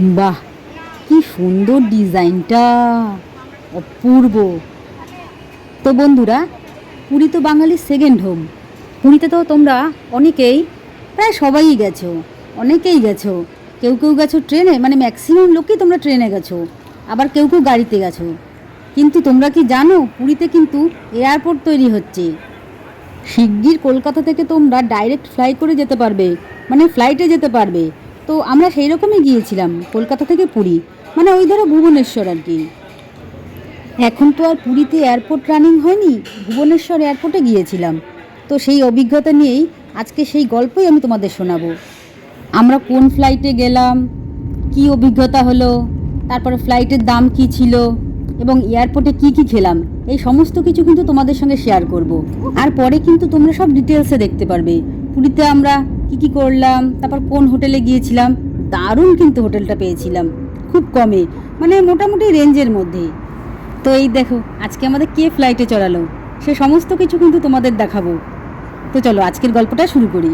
বাহ, কি সুন্দর ডিজাইনটা। অপূর্ব। তো বন্ধুরা, পুরী তো বাঙালির সেকেন্ড হোম পুরীতে তো তোমরা অনেকেই, প্রায় সবাই গেছো, অনেকেই গেছো। কেউ কেউ গেছো ট্রেনে মানে ম্যাক্সিমাম লোকই তোমরা ট্রেনে গেছো, আবার কেউ কেউ গাড়িতে গেছো। কিন্তু তোমরা কি জানো, পুরীতে কিন্তু এয়ারপোর্ট তৈরি হচ্ছে। শিগগির কলকাতা থেকে তোমরা ডাইরেক্ট ফ্লাই করে যেতে পারবে মানে ফ্লাইটে যেতে পারবে। তো আমরা সেই রকমই গিয়েছিলাম, কলকাতা থেকে পুরী। মানে ওই ধরো ভুবনেশ্বর আর কি। এখন তো আর পুরীতে এয়ারপোর্ট রানিং হয়নি, ভুবনেশ্বর এয়ারপোর্টে গিয়েছিলাম। তো সেই অভিজ্ঞতা নিয়েই আজকে সেই গল্পই আমি তোমাদের শোনাবো। আমরা কোন ফ্লাইটে গেলাম, কি অভিজ্ঞতা হলো, তারপরে ফ্লাইটের দাম কি ছিল, এবং এয়ারপোর্টে কি কি খেলাম, এই সমস্ত কিছু কিন্তু তোমাদের সঙ্গে শেয়ার করব। আর পরে কিন্তু তোমরা সব ডিটেলসে দেখতে পারবে। পুরীতে আমরা কি কি করলাম, তারপর কোন হোটেলে গিয়েছিলাম, দারুণ কিন্তু হোটেলটা পেয়েছিলাম, খুব কমে মানে মোটামুটি রেঞ্জের মধ্যে তো এই দেখো, আজকে আমাদের কে ফ্লাইটে চড়ালো, সে সমস্ত কিছু কিন্তু তোমাদের দেখাবো। তো চলো, আজকের গল্পটা শুরু করি।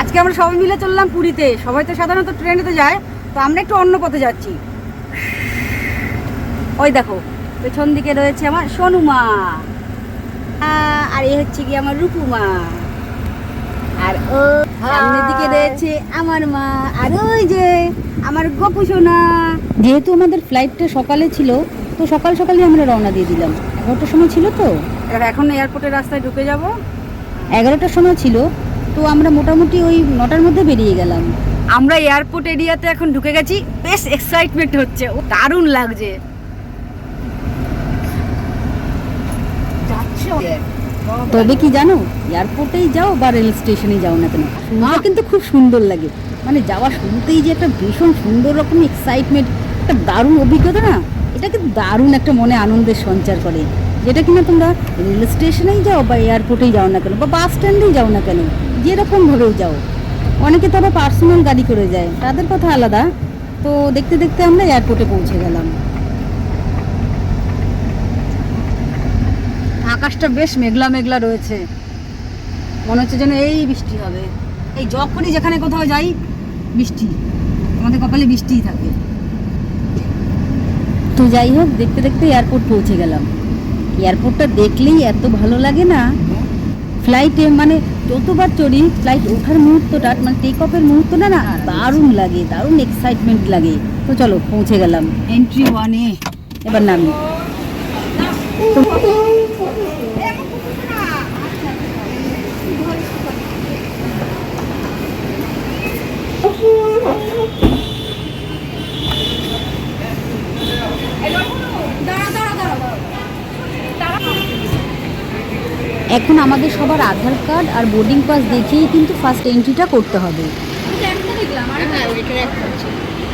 আজকে আমরা সবাই মিলে চললাম পুরীতে, সবাই তো সাধারণত ট্রেনে তো যায়, তো আমরা একটু অন্য পথে যাচ্ছি। ওই দেখো পেছন দিকে রয়েছে আমার সোনুমা আর এ হচ্ছে কি আমার রূপুমা আর ও সামনের দিকে রয়েছে আমার মা। আর ওই যে আমার গপু সোনা। যেহেতু আমাদের ফ্লাইটটা সকালে ছিল তো সকাল সকালে আমরা রওনা দিয়ে দিলাম। এগারোটার সময় ছিল তো? এখন এয়ারপোর্টের রাস্তায় ঢুকে যাব। এগারোটার সময় ছিল তো আমরা মোটামুটি ওই নটার মধ্যে বেরিয়ে গেলাম। আমরা এয়ারপোর্ট এরিয়াতে এখন ঢুকে গেছি। বেশ এক্সাইটমেন্ট হচ্ছে। ও দারুণ লাগছে। তবে কি জানো এয়ারপোর্টেই যাও বা রেল স্টেশনে যাও না কেন? শুনতে কিন্তু খুব সুন্দর লাগে। মানে যাওয়া শুনতেই যে একটা ভীষণ সুন্দর রকম এক্সাইটমেন্ট একটা দারুণ অভিজ্ঞতা না? এটা কিন্তু দারুণ একটা মনে আনন্দের সঞ্চার করে। যেটা কিনা তোমরা রেল স্টেশনেই যাও বা এয়ারপোর্টেই যাও না কেন বা বাস স্ট্যান্ডেই যাও না কেন যেরকমভাবেও যাও। অনেকে তো আবার পার্সোনাল গাড়ি করে যায় তাদের কথা আলাদা। তো দেখতে দেখতে আমরা এয়ারপোর্টে পৌঁছে গেলাম। আকাশটা বেশ মেঘলা মেঘলা রয়েছে। মনে হচ্ছে যেন এই বৃষ্টি হবে। এই যখনই যেখানে কোথাও যাই বৃষ্টি। আমাদের কপালে বৃষ্টিই থাকে। তো যাই হোক দেখতে দেখতে এয়ারপোর্ট পৌঁছে গেলাম। এয়ারপোর্টটা দেখলেই এত ভালো লাগে না? ফ্লাইটে মানে যতবার চড়ি ফ্লাইট ওঠার মুহূর্তটা মানে টেক অফের মুহূর্তটা না দারুণ। লাগে দারুণ এক্সাইটমেন্ট লাগে। তো চলো পৌঁছে গেলাম। এন্ট্রি ওয়ানে এবার নামি। এখন আমাদের সবার আধার কার্ড আর বোর্ডিং পাস দেখিয়েই কিন্তু ফার্স্ট এন্ট্রিটা করতে হবে।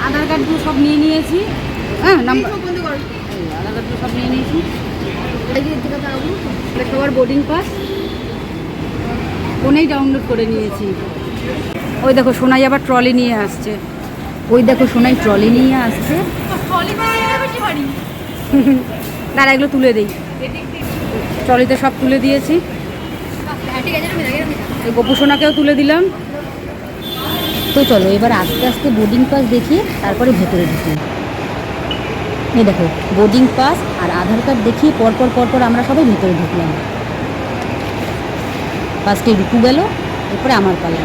আধার কার্ডগুলো সব নিয়ে নিয়েছি। হ্যাঁ নাম্বার আধার কার্ডগুলো সব নিয়ে নিয়েছি। সবার বোর্ডিং পাস ফোনেই ডাউনলোড করে নিয়েছি। ওই দেখো সোনাই আবার ট্রলি নিয়ে আসছে। ওই দেখো সোনাই ট্রলি নিয়ে আসছে। দাঁড়া এগুলো তুলে দিই। ট্রলিতে সব তুলে দিয়েছি। এই গোপু সোনাকেও তুলে দিলাম। তো চলো, এবার আস্তে আস্তে বোর্ডিং পাস দেখিয়ে তারপরে ভেতরে ঢুকি। এই দেখো বোর্ডিং পাস আর আধার কার্ড দেখিয়ে পরপর পরপর আমরা সবাই ভেতরে ঢুকলাম। ফার্স্টে রুকু গেল, এরপরে আমার পালা।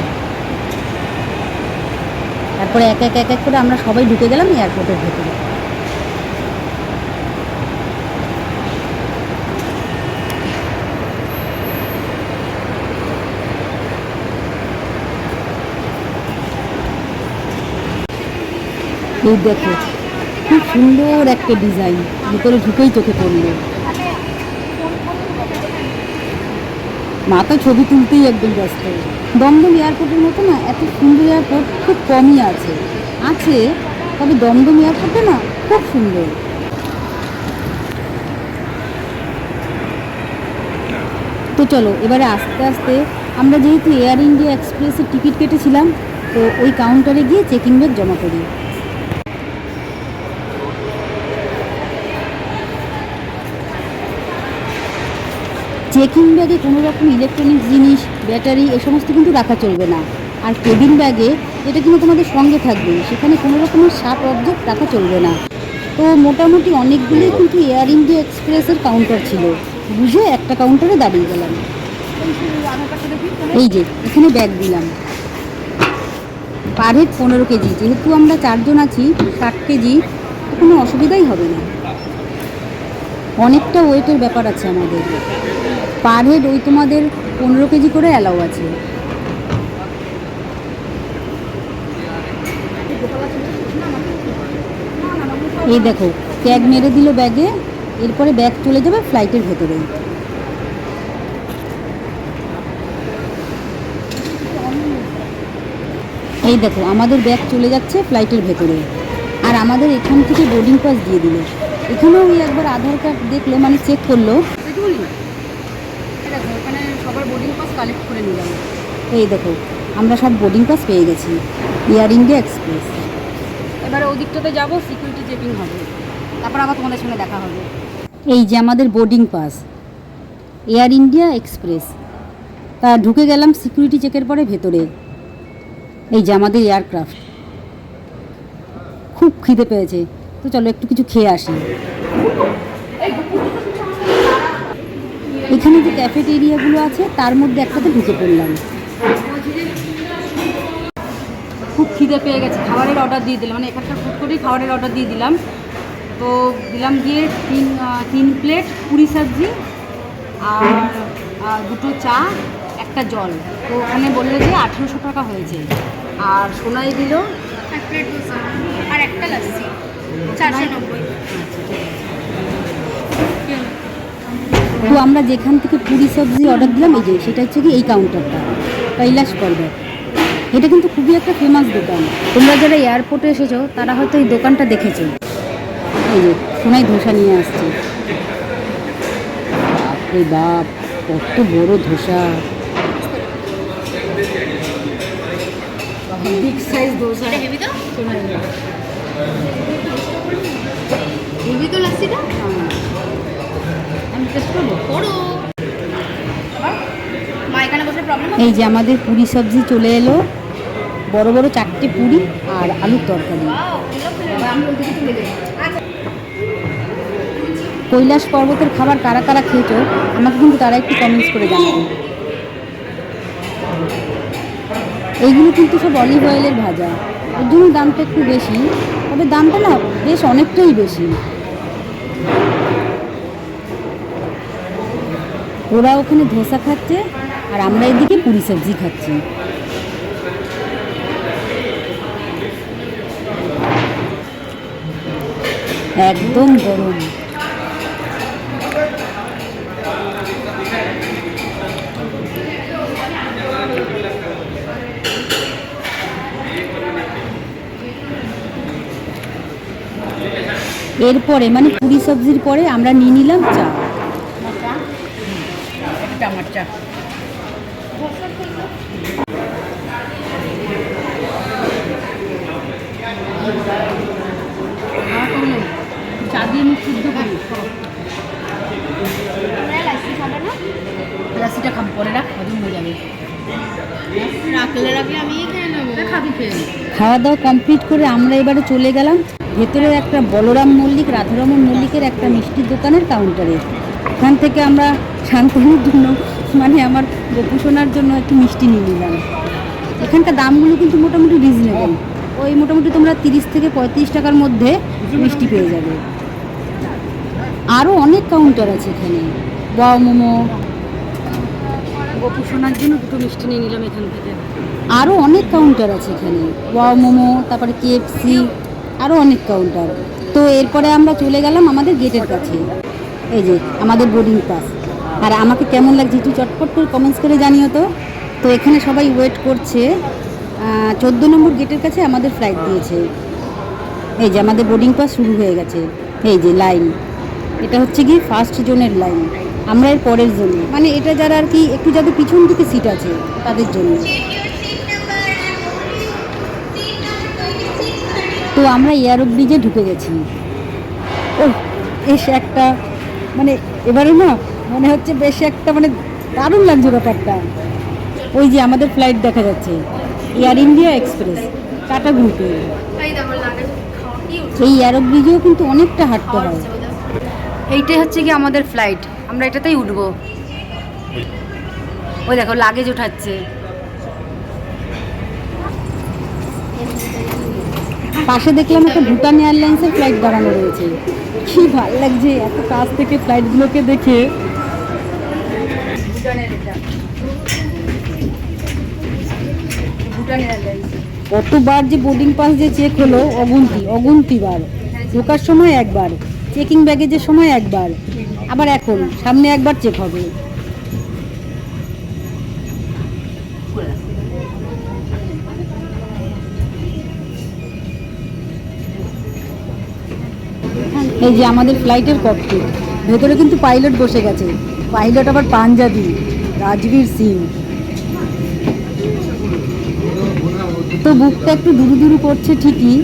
তারপরে এক এক এক এক করে আমরা সবাই ঢুকে গেলাম এয়ারপোর্টের ভেতরে। এই দেখো। খুব সুন্দর একটা ডিজাইন। ভিতরে ঢুকেই চোখে পড়ল। মা তো ছবি তুলতেই একদম ব্যস্ত। দমদম এয়ারপোর্টের মতো না, এত সুন্দর এয়ারপোর্ট খুব কমই আছে। আছে, তবে দমদম এয়ারপোর্টে না খুব সুন্দর। তো চলো, এবারে আস্তে আস্তে আমরা যেহেতু এয়ার ইন্ডিয়া এক্সপ্রেসের টিকিট কেটেছিলাম, তো ওই কাউন্টারে গিয়ে চেকিং ব্যাগ জমা করি। চেকিং ব্যাগে কোনো রকম ইলেকট্রনিক জিনিস, ব্যাটারি এ সমস্ত কিন্তু রাখা চলবে না। আর কেবিন ব্যাগে এটা কিন্তু তোমাদের সঙ্গে থাকবে, সেখানে কোনো রকমের শার্প অবজেক্ট রাখা চলবে না। তো মোটামুটি অনেকগুলোই কিন্তু এয়ার ইন্ডিয়া এক্সপ্রেসের কাউন্টার ছিল। বুঝে একটা কাউন্টারে দাঁড়িয়ে গেলাম। এই যে, এখানে ব্যাগ দিলাম। পার হেড পনেরো কেজি, যেহেতু আমরা চারজন আছি, ষাট কেজি, তো কোনো অসুবিধাই হবে না। অনেকটা ওয়েটের ব্যাপার আছে আমাদের। পার হেড ওই তোমাদের পনেরো কেজি করে অ্যালাউ আছে। এই দেখো ট্যাগ মেরে দিল ব্যাগে, এরপরে ব্যাগ চলে যাবে ফ্লাইটের ভেতরে এই দেখো, আমাদের ব্যাগ চলে যাচ্ছে ফ্লাইটের ভেতরে আর আমাদের এখান থেকে বোর্ডিং পাস দিয়ে দিল। এখানেও ওই একবার আধার কার্ড দেখল মানে চেক করল। সবার বোর্ডিং পাস কালেক্ট করে নিলাম এই দেখো আমরা সব বোর্ডিং পাস পেয়ে গেছি এয়ার ইন্ডিয়া এক্সপ্রেস এবারে ওদিকটাতে যাব সিকিউরিটি চেকিং হবে। তারপর আবার তোমাদের সঙ্গে দেখা হবে। এই যে আমাদের boarding pass Air India Express তা ঢুকে গেলাম সিকিউরিটি চেকের পরে ভেতরে। এই যে আমাদের এয়ারক্রাফট খুব খিদে পেয়েছে তো চলো একটু কিছু খেয়ে আসি। এখানে যে ক্যাফেটেরিয়াগুলো আছে তার মধ্যে একটাতে ঢুকে পড়লাম। খুব খিদে পেয়ে গেছে। খাবারের অর্ডার দিয়ে দিলাম। মানে এখানকার ফুড কোর্টেই খাবারের অর্ডার দিয়ে দিলাম। তো দিলাম দিয়ে তিন তিন প্লেট পুরি সবজি আর দুটো চা একটা জল। তো ওখানে বলল যে আঠেরোশো টাকা হয়েছে। আর সোনাই দিল এক প্লেট আর একটা লাচ্ছি। চারশো নব্বই। তো আমরা যেখান থেকে পুরি সবজি অর্ডার দিলাম এই যে সেটা হচ্ছে কি এই কাউন্টারটা কৈলাস পর্বত এটা কিন্তু খুবই একটা ফেমাস দোকান। তোমরা যারা এয়ারপোর্টে এসেছ তারা হয়তো এই দোকানটা দেখেছ। এই যে সোনাই ধোসা নিয়ে আসছে। বাপরে বাপ কত বড় dosa. Big size dosa. Heavy তো? হেভি তো লাচ্ছিটা আমি টেস্ট করব? বড় মা এখানে বসে প্রবলেম এই যে আমাদের পুরি সবজি চলে এলো। বড় বড় চারটে পুরি আর আলুর তরকারি। কৈলাস পর্বতের খাবার কারা কারা খেয়েছো আমাকে কিন্তু তারা একটু কমেন্টস করে জানাবে। এইগুলো কিন্তু সব অলিভ অয়েলের ভাজা। ওর জন্য দামটা একটু বেশি তবে দামটা না বেশ অনেকটাই বেশি। ওরা ওখানে ধোসা খাচ্ছে আর আমরা এদিকে পুরি সবজি খাচ্ছি। একদম গরম। এরপরে মানে পুরি সবজির পরে আমরা নিয়ে নিলাম চা। খাওয়া দাওয়া কমপ্লিট করে আমরা এবারে চলে গেলাম। ভেতরে একটা বলরাম মল্লিক রাধারমন মল্লিকের একটা মিষ্টির দোকানের কাউন্টারে ওখান থেকে আমরা শান্তনুর জন্য মানে আমার গোপু জন্য একটু মিষ্টি নিয়ে নিলাম। এখানকার দামগুলো কিন্তু মোটামুটি রিজনেবল ওই মোটামুটি তোমরা তিরিশ থেকে পঁয়ত্রিশ টাকার মধ্যে মিষ্টি পেয়ে যাবে। আরও অনেক কাউন্টার আছে এখানে। ওয়াও মোমো। গোপু সোনার জন্য দুটো মিষ্টি নিয়ে নিলাম এখান থেকে। আরও অনেক কাউন্টার আছে এখানে। ওয়াও মোমো তারপরে কেএফসি আরও অনেক কাউন্টার তো এরপরে আমরা চলে গেলাম আমাদের গেটের কাছে। এই যে আমাদের বোর্ডিং পাস আর আমাকে কেমন লাগছে একটু চটপট করে কমেন্টস করে জানিও তো। তো এখানে সবাই ওয়েট করছে। চোদ্দ নম্বর গেটের কাছে আমাদের ফ্লাইট দিয়েছে। এই যে আমাদের বোর্ডিং পাস শুরু হয়ে গেছে। এই যে লাইন এটা হচ্ছে কি ফার্স্ট জোনের লাইন আমরা এর পরের জন্য মানে এটা যারা আর কি একটু যাদের পিছন দিকে সিট আছে, তাদের জন্য। তো আমরা এয়ারো ব্রিজে ঢুকে গেছি। ও বেশ একটা মানে এবারে না, মনে হচ্ছে বেশ একটা মানে দারুণ লাগছে ব্যাপারটা। ওই যে আমাদের ফ্লাইট দেখা যাচ্ছে। এয়ার ইন্ডিয়া এক্সপ্রেস টাটা গ্রুপের এই দেখো লাগেজ খাওয়া কি এই এয়ারো ব্রিজেও কিন্তু অনেকটা হাঁটতে হয়। এইটাই হচ্ছে কি আমাদের ফ্লাইট আমরা এটাতেই উঠবো। ওই দেখো লাগেজ উঠাচ্ছে পাশে দেখলাম একটা ভুটান এয়ারলাইন্সের ফ্লাইট দাঁড়ানো রয়েছে। কি ভালো লাগছে এত কাছ থেকে ফ্লাইটগুলোকে দেখে। ভুটানের এটা। কতবার যে বোর্ডিং পাস যে চেক হলো, অগুন্তি অগুন্তি বার। ঢোকার সময় একবার চেকিং ব্যাগেজের সময় একবার। আবার এখন, সামনে একবার চেক হবে। এই যে আমাদের ফ্লাইটের ককপিট ভেতরে কিন্তু পাইলট বসে গেছে। পাইলট আবার পাঞ্জাবি, রাজবীর সিং। তো বুকটা একটু দুরু দুরু করছে ঠিকই।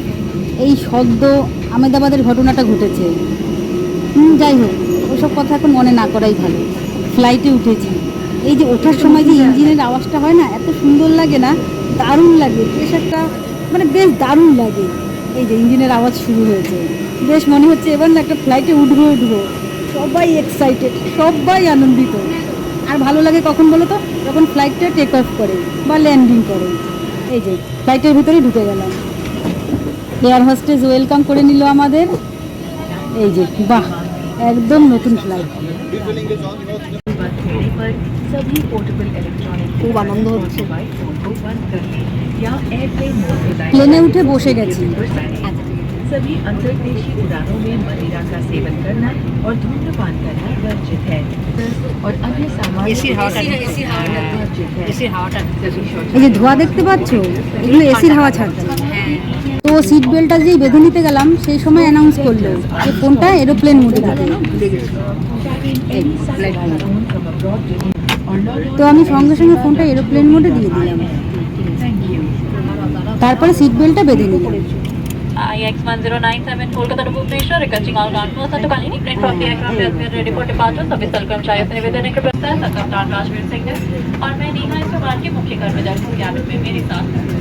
এই সদ্য আমেদাবাদের ঘটনাটা ঘটেছে। হুম, যাই হোক, ওসব কথা এখন মনে না করাই ভালো। ফ্লাইটে উঠেছি। এই যে ওঠার সময় যে ইঞ্জিনের আওয়াজটা হয় না, এত সুন্দর লাগে না, দারুণ লাগে, বেশ একটা মানে বেশ দারুণ লাগে। এই যে ইঞ্জিনের আওয়াজ শুরু হয়েছে। বেশ মনে হচ্ছে এবার না একটা ফ্লাইটে উঠবো উঠবো। সবাই এক্সাইটেড সবাই আনন্দিত। আর ভালো লাগে কখন বলো তো? যখন ফ্লাইটটা টেক অফ করে বা ল্যান্ডিং করে। এই যে ফ্লাইটের ভিতরে ঢুকে গেলাম। এয়ার হোস্টেজ ওয়েলকাম করে নিল আমাদের। এই যে বাহ একদম নতুন ফ্লাইট খুব আনন্দ হচ্ছে। প্লেনে উঠে বসে গেছি। আচ্ছা, सभी अंतर्देशीय उड़ानों में मदिरा का सेवन करना और धूम्रपान करना वर्जित है और अन्य सामान्य एसी हवा का- एसी हवा का- वर्जित है এসির হাওয়াটা सभी शौचालय এই যে ধোঁয়া দেখতে পাচ্ছ এগুলো এসির হাওয়া ছাড়ছে তো সিট বেল্টটা যেই বেঁধে নিতে গেলাম সেই সময় অ্যানাউন্স করলো যে ফোনটা এরোপ্লেন মোডে দিতে any satellite phone from abroad or log on তো আমি সঙ্গে সঙ্গে ফোনটা এরোপ্লেন মোডে দিয়ে দিলাম Thank you. তারপরে সিট বেল্টটা বেঁধে নিলাম IX1097 Kolkata to Bhubaneswar, requesting all non-person to kindly refrain from the aircraft has been ready for departure. सभी स्थल कर्मचारियों से निवेदन है कृपया सर कप्तान राजवीर सिंह है और मैं नेहा इस विमान के मुख्य कर्मचारी हूँ कैबिन में मेरे साथ हैं।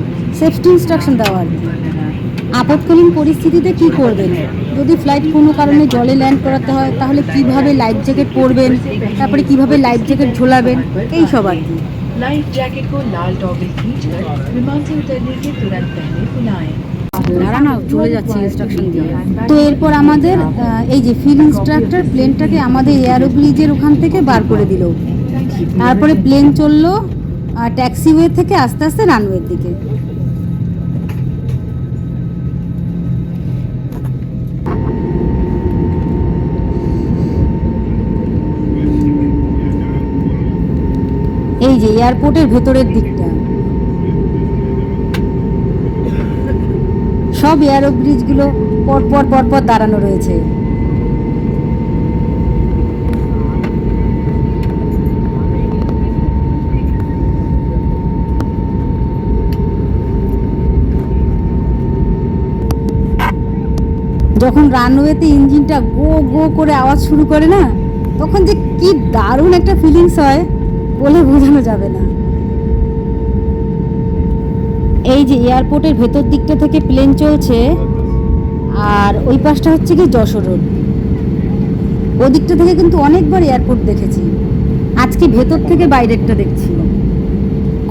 সেফটি ইনস্ট্রাকশন দেওয়া আর কি। আপৎকালীন পরিস্থিতিতে কি করবেন যদি ফ্লাইট কোনো কারণে জলে ল্যান্ড করাতে হয় তাহলে কিভাবে লাইফ জ্যাকেট পরবেন তারপরে কিভাবে লাইফ জ্যাকেট ঝোলাবেন এই সব আর কি लाइफ जैकेट को लाल टॉवल खींचकर विमान से उतरने के तुरंत पहले फुलाएं দাঁড়া না চলে যাচ্ছে ইনস্ট্রাকশন দিয়ে তো এরপর আমাদের আহ, এই যে ফিল ইনস্ট্রাক্টর প্লেনটাকে আমাদের এয়ারো ব্রিজের ওখান থেকে বার করে দিল তারপরে প্লেন চললো ট্যাক্সিওয়ে থেকে আস্তে আস্তে রানওয়ের দিকে যে এয়ারপোর্টের ভেতরের দিকটা। সব এয়ারো ব্রিজগুলো পরপর পরপর দাঁড়ানো রয়েছে। যখন রানওয়েতে ইঞ্জিনটা গো গো করে আওয়াজ শুরু করে না, তখন যে কি দারুণ একটা ফিলিংস হয়। বলে বোঝানো যাবে না। এই যে এয়ারপোর্টের ভেতর দিকটা থেকে প্লেন চলছে, আর ওই পাশটা হচ্ছে কি যশোর রোড। ওদিকটা থেকে কিন্তু অনেকবার এয়ারপোর্ট দেখেছি। আজকে ভেতর থেকে বাইরেরটা দেখছি।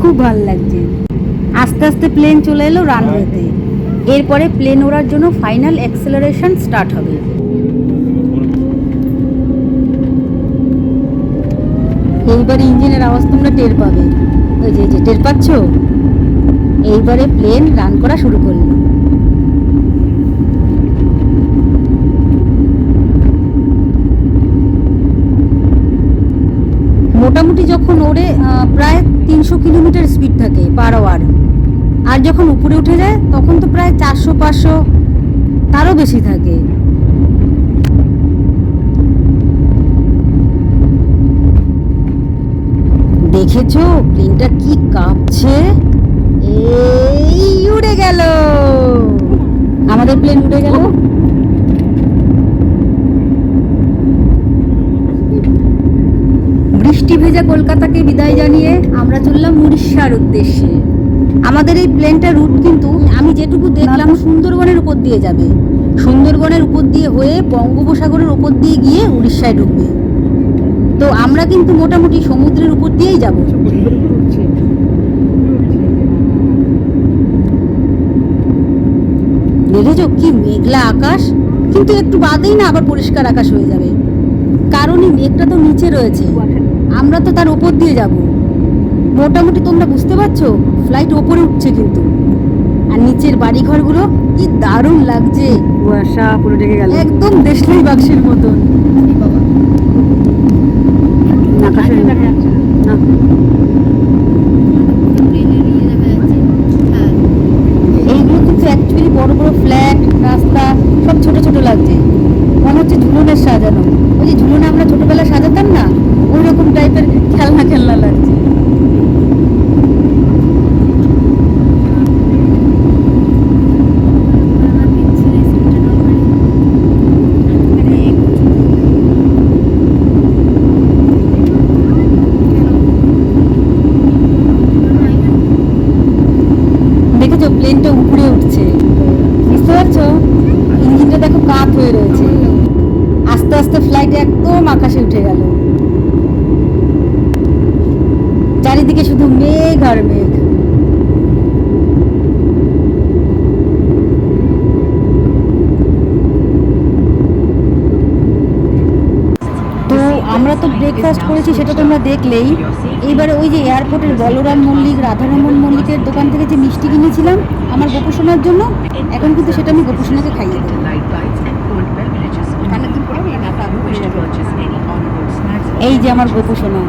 খুব ভালো লাগছে। আস্তে আস্তে প্লেন চলে এলো রানওয়েতে। এরপরে প্লেন ওড়ার জন্য ফাইনাল অ্যাক্সেলারেশন স্টার্ট হবে। এইবারে ইঞ্জিনের আওয়াজ তোমরা টের পাবে। ওই যে টের পাচ্ছ? এইবারে প্লেন রান করা শুরু করল। মোটামুটি যখন ওড়ে প্রায় তিনশো কিলোমিটার স্পিড থাকে পার আওয়ার আর যখন উপরে উঠে যায়, তখন তো প্রায় চারশো, পাঁচশো, তারও বেশি থাকে। দেখেছ? প্লেনটা কি কাঁপছে? এই উড়ে গেল। আমাদের প্লেন উড়ে গেল। বৃষ্টি ভেজা কলকাতাকে বিদায় জানিয়ে আমরা চললাম উড়িষ্যার উদ্দেশ্যে। আমাদের এই প্লেনটা রুট কিন্তু আমি যেটুকু দেখলাম সুন্দরবনের উপর দিয়ে যাবে। সুন্দরবনের উপর দিয়ে হয়ে বঙ্গোপসাগরের উপর দিয়ে গিয়ে উড়িষ্যায় ঢুকবে। তো আমরা কিন্তু মোটামুটি সমুদ্রের উপর দিয়েই যাব। দেখেছ কি মেঘলা আকাশ? কিন্তু একটু বাদেই না আবার পরিষ্কার আকাশ হয়ে যাবে। কারণ এই মেঘটা তো নিচে রয়েছে। আমরা তো তার উপর দিয়ে যাব। মোটামুটি তোমরা বুঝতে পারছ ফ্লাইট ওপরে উঠছে কিন্তু। আর নিচের বাড়ি বাড়িঘরগুলো কি দারুণ লাগছে। কুয়াশা পুরো ঢেকে গেল। একদম দেশলাই বাক্সের মতন। আকাশে না এইগুলো কিন্তু বড় বড় ফ্ল্যাট রাস্তা সব ছোট ছোট লাগছে মনে হচ্ছে ঝুলনের সাজানো। ওই যে ঝুলনে আমরা ছোটবেলায় সাজাতাম না ওই রকম টাইপের খেলনা খেলনা লাগছে আমার পিছনে সিটটা নম্বরে দেখেছ প্লেনটা উপরে উঠছে বুঝতে পারছ ইঞ্জিনটা দেখো কাত হয়ে রয়েছে আস্তে ফ্লাইট একদম আকাশে উঠে গেল। চারিদিকে শুধু মেঘ আর মেঘ। আমরা তো ব্রেকফাস্ট করেছি, সেটা তোমরা দেখলেই। এইবারে ওই যে এয়ারপোর্টের বলরাম মল্লিক, রাধারমন মল্লিকের দোকান থেকে যে মিষ্টি কিনেছিলাম আমার গোপোষণার জন্য, এখন কিন্তু সেটা আমি গোপোষণাকে খাইয়ে দেবো। এই যে আমার গোপোষণা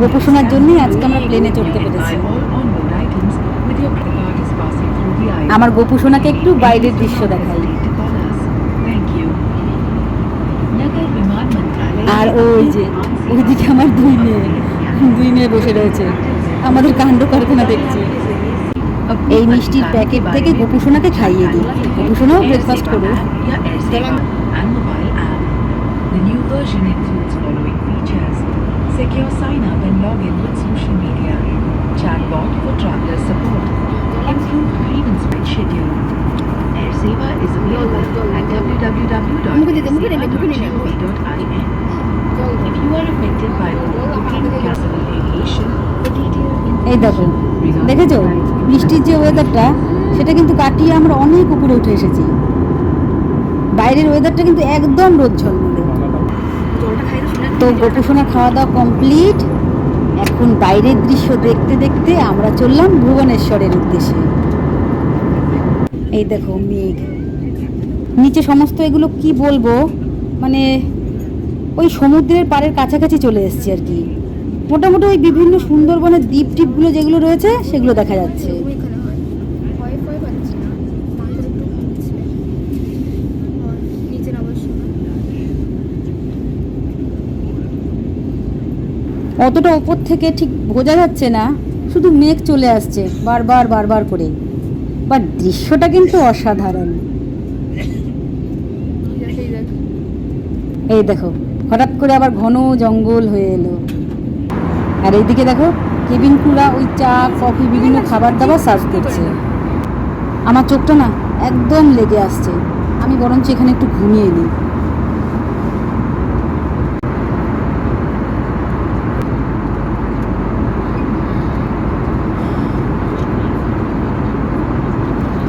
গোপোষণার জন্যই আজকে আমরা প্লেনে চড়তে পেরেছি। আমার গোপোষণাকে একটু বাইরের দৃশ্য দেখাই। আর ওই যে ওইদিকে আমার দুই মেয়ে। দুই মেয়ে বসে রয়েছে। আমাদের কাণ্ড কারখানা দেখছি। এই মিষ্টির প্যাকেট থেকে গোপুসোনাকে খাইয়ে দিই। গোপুসোনাও ব্রেকফাস্ট করবে Secure sign up and log in with social media. Chatbot for traveler support. Improved grievance when schedule. Air Seva is available at www.airsaver.gov.in. If you are affected by overbooking civil aviation, the detailed এই দেখো দেখেছ বৃষ্টির যে ওয়েদারটা সেটা কিন্তু কাটিয়ে আমরা অনেক উপরে উঠে এসেছি বাইরের ওয়েদারটা কিন্তু একদম রোদ ঝলমলে তো গোপুসোনা খাওয়া দাওয়া কমপ্লিট এখন বাইরের দৃশ্য দেখতে দেখতে আমরা চললাম ভুবনেশ্বরের উদ্দেশ্যে। এই দেখো মেঘ। নিচে সমস্ত এগুলো কি বলব? মানে ওই সমুদ্রের পাড়ের কাছাকাছি চলে এসেছি আর কি। মোটামুটি ওই বিভিন্ন সুন্দরবনের দ্বীপ টিপগুলো যেগুলো রয়েছে, সেগুলো দেখা যাচ্ছে এখানে হয় ভয় ভয় পাচ্ছি না মাথার একটু ঘুরছে আর নিচে নামার সময় অতটা ওপর থেকে ঠিক বোঝা যাচ্ছে না, শুধু মেঘ চলে আসছে, বারবার বারবার করে। বা দৃশ্যটা কিন্তু অসাধারণ। এই দেখো, হঠাৎ করে আবার ঘন জঙ্গল হয়ে এলো। আর এইদিকে দেখো, কেবিন কুলা, ওই চা, কফি, বিভিন্ন খাবার দাবার সার্ভ করছে। আমার চোখটা না একদম লেগে আসছে। আমি বরঞ্চ এখানে একটু ঘুমিয়ে নিই।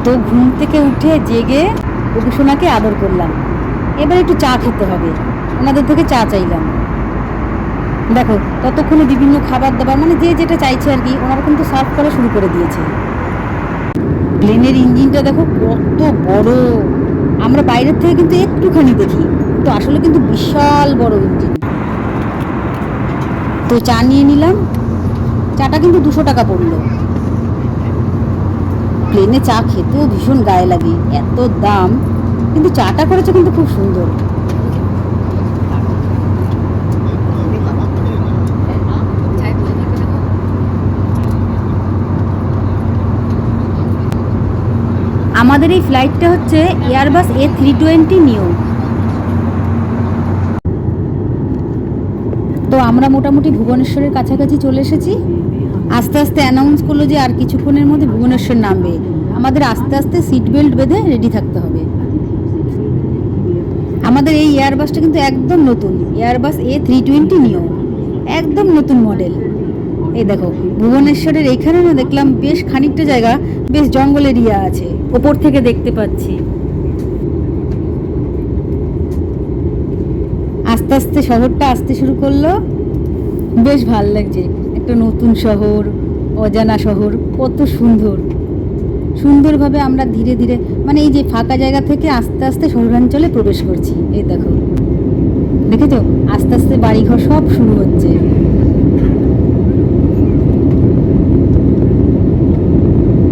তো ঘুম থেকে উঠে জেগে গোপুসোনাকে আদর করলাম। এবার একটু চা খেতে হবে। ওনাদের থেকে চা চাইলাম। দেখো, ততক্ষণে বিভিন্ন খাবার দাবার মানে যে যেটা চাইছে আর কি, ওনারা কিন্তু সার্ভ করা শুরু করে দিয়েছে। প্লেনের ইঞ্জিনটা দেখো কত বড়। আমরা বাইরের থেকে কিন্তু একটুখানি দেখি তো আসলে কিন্তু বিশাল বড় ইঞ্জিন। তো চা নিয়ে নিলাম। চাটা কিন্তু দুশো টাকা পড়ল। প্লেনে চা খেতেও ভীষণ গায়ে লাগে, এত দাম। কিন্তু চাটা করেছে কিন্তু খুব সুন্দর। আমাদের এই ফ্লাইটটা হচ্ছে Airbus A three twenty new তো আমরা মোটামুটি ভুবনেশ্বরের কাছাকাছি চলে এসেছি। আস্তে আস্তে অ্যানাউন্স করল যে আর কিছুক্ষণের মধ্যে ভুবনেশ্বর নামবে। আমাদের আস্তে আস্তে সিট বেল্ট বেঁধে রেডি থাকতে হবে। আমাদের এই এয়ারবাসটা কিন্তু একদম নতুন। এয়ারবাস এ থ্রি টোয়েন্টি নিও একদম নতুন মডেল এই দেখো, ভুবনেশ্বরের এইখানে না দেখলাম বেশ খানিকটা জায়গা, বেশ জঙ্গল এরিয়া আছে। ওপর থেকে দেখতে পাচ্ছি। আস্তে আস্তে শহরটা আসতে শুরু করল। বেশ ভালো লাগছে। একটা নতুন শহর, অজানা শহর, কত সুন্দর। সুন্দরভাবে আমরা ধীরে ধীরে মানে এই যে ফাঁকা জায়গা থেকে আস্তে আস্তে শহরাঞ্চলে প্রবেশ করছি, এই দেখো। দেখেছ? আস্তে আস্তে বাড়িঘর সব শুরু হচ্ছে।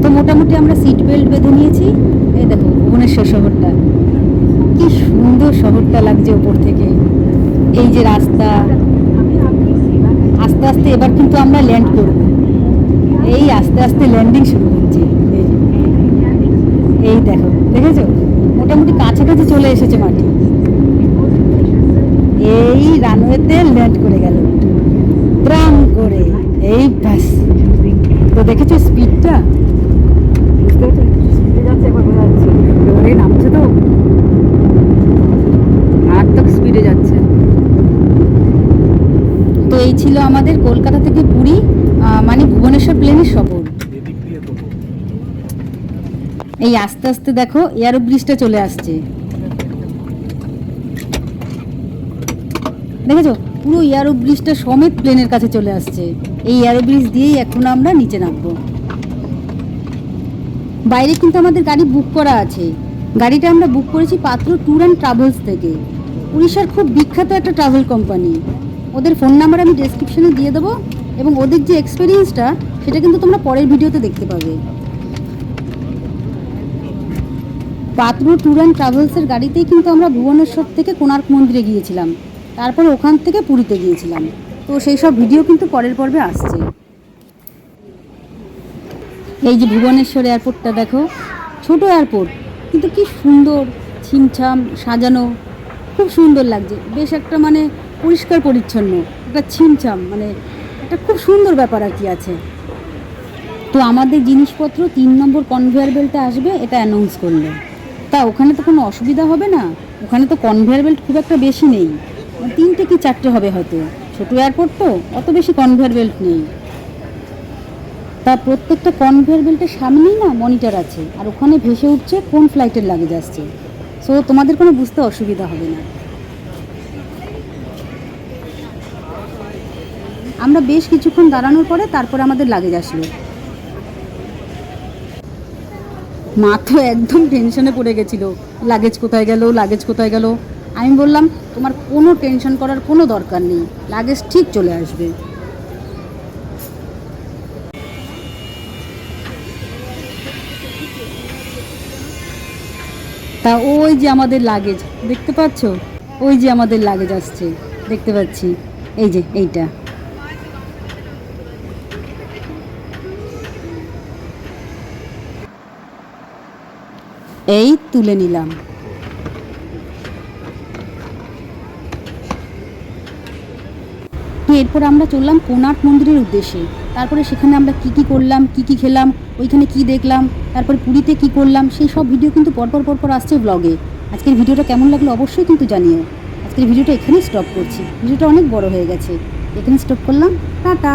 তো মোটামুটি আমরা সিট বেল্ট বেঁধে নিয়েছি। এই দেখো, ভুবনেশ্বর শহরটা। কি সুন্দর শহরটা লাগছে ওপর থেকে। এই যে রাস্তা আস্তে, এবার কিন্তু আমরা ল্যান্ড করব। এই আস্তে আস্তে ল্যান্ডিং শুরু হচ্ছে। এই দেখো, দেখেছ? মোটামুটি কাছাকাছি চলে এসেছে মাটি। এই রানওয়েতে ল্যান্ড করে গেল। ট্রাম করে। এই ব্যাস। তো দেখেছ স্পিডটা স্পিডে যাচ্ছে একবার বোঝা নামছে তো। স্পিডে যাচ্ছে। ছিল আমাদের কলকাতা থেকে পুরী মানে ভুবনেশ্বর প্লেনের সফর এই আস্তে আস্তে দেখো এয়ারো ব্রিজটা চলে আসছে। দেখেছ? পুরো এয়ারো ব্রিজটা সমেত প্লেনের কাছে চলে আসছে। এই এয়ারো ব্রিজ দিয়েই এখন আমরা নিচে নামবো। বাইরে কিন্তু আমাদের গাড়ি বুক করা আছে। গাড়িটা আমরা বুক করেছি পাত্র ট্যুর অ্যান্ড ট্রাভেলস থেকে। উড়িষ্যার খুব বিখ্যাত একটা ট্রাভেল কোম্পানি ওদের ফোন নাম্বার আমি ডেসক্রিপশনে দিয়ে দেবো এবং ওদের যে এক্সপিরিয়েন্সটা সেটা কিন্তু তোমরা পরের ভিডিওতে দেখতে পাবে। পাত্র ট্যুর অ্যান্ড ট্রাভেলসের গাড়িতেই কিন্তু আমরা ভুবনেশ্বর থেকে কোণার্ক মন্দিরে গিয়েছিলাম। তারপর ওখান থেকে পুরীতে গিয়েছিলাম। তো সেই সব ভিডিও কিন্তু পরের পর্বে আসছে। এই যে ভুবনেশ্বর এয়ারপোর্টটা দেখো, ছোট এয়ারপোর্ট কিন্তু কি সুন্দর, ছিমছাম, সাজানো, খুব সুন্দর লাগছে। বেশ একটা মানে পরিষ্কার পরিচ্ছন্ন, একটা ছিমছাম মানে একটা খুব সুন্দর ব্যাপার আর কি আছে। তো আমাদের জিনিসপত্র তিন নম্বর কনভেয়ার বেল্টে আসবে, এটা অ্যানাউন্স করল। তা ওখানে তো কোনো অসুবিধা হবে না, ওখানে তো কনভেয়ার বেল্ট খুব একটা বেশি নেই। তিনটে কি চারটে হবে হয়তো? ছোট এয়ারপোর্ট তো, অত বেশি কনভেয়ার বেল্ট নেই। তা প্রত্যেকটা কনভেয়ার বেল্টের সামনেই না মনিটর আছে, আর ওখানে ভেসে উঠছে, কোন ফ্লাইটের লাগেজ আসছে। সো তোমাদের কোনো বুঝতে অসুবিধা হবে না। আমরা বেশ কিছুক্ষণ দাঁড়ানোর পরে তারপরে আমাদের লাগেজ আসলো। মা তো একদম টেনশনে পড়ে গেছিল। লাগেজ কোথায় গেল? লাগেজ কোথায় গেল? আমি বললাম, তোমার কোনো টেনশন করার কোনো দরকার নেই। লাগেজ ঠিক চলে আসবে। তা ওই যে আমাদের লাগেজ দেখতে পাচ্ছ? ওই যে আমাদের লাগেজ আসছে, দেখতে পাচ্ছি। এই যে, এইটা। এই তুলে নিলাম। এরপর আমরা চললাম কোণার্ক মন্দিরের উদ্দেশ্যে। তারপরে সেখানে আমরা কি কি করলাম, কি কি খেলাম, ওইখানে কি দেখলাম, তারপরে পুরীতে কি করলাম, সেই সব ভিডিও কিন্তু পরপর পরপর আসছে ব্লগে আজকের ভিডিওটা কেমন লাগল অবশ্যই কিন্তু জানিও। আজকের ভিডিওটা এখানেই স্টপ করছি। ভিডিওটা অনেক বড় হয়ে গেছে। এখানে স্টপ করলাম। টাটা!